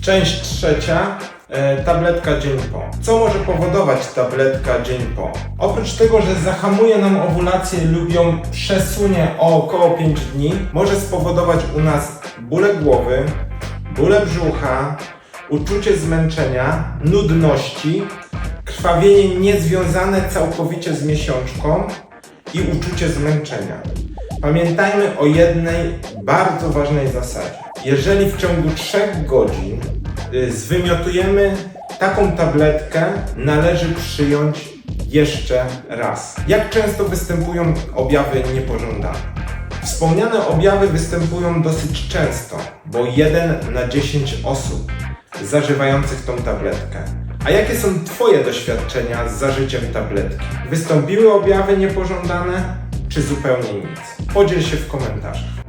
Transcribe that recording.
Część trzecia. E, tabletka dzień po. Co może powodować tabletka dzień po? Oprócz tego, że zahamuje nam owulację lub ją przesunie o około 5 dni, może spowodować u nas bóle głowy, bóle brzucha, uczucie zmęczenia, nudności, krwawienie niezwiązane całkowicie z miesiączką i uczucie zmęczenia. Pamiętajmy o jednej bardzo ważnej zasadzie. Jeżeli w ciągu 3 godzin y, zwymiotujemy taką tabletkę, należy przyjąć jeszcze raz. Jak często występują objawy niepożądane? Wspomniane objawy występują dosyć często, bo 1 na 10 osób zażywających tą tabletkę. A jakie są Twoje doświadczenia z zażyciem tabletki? Wystąpiły objawy niepożądane, czy zupełnie nic? Podziel się w komentarzach.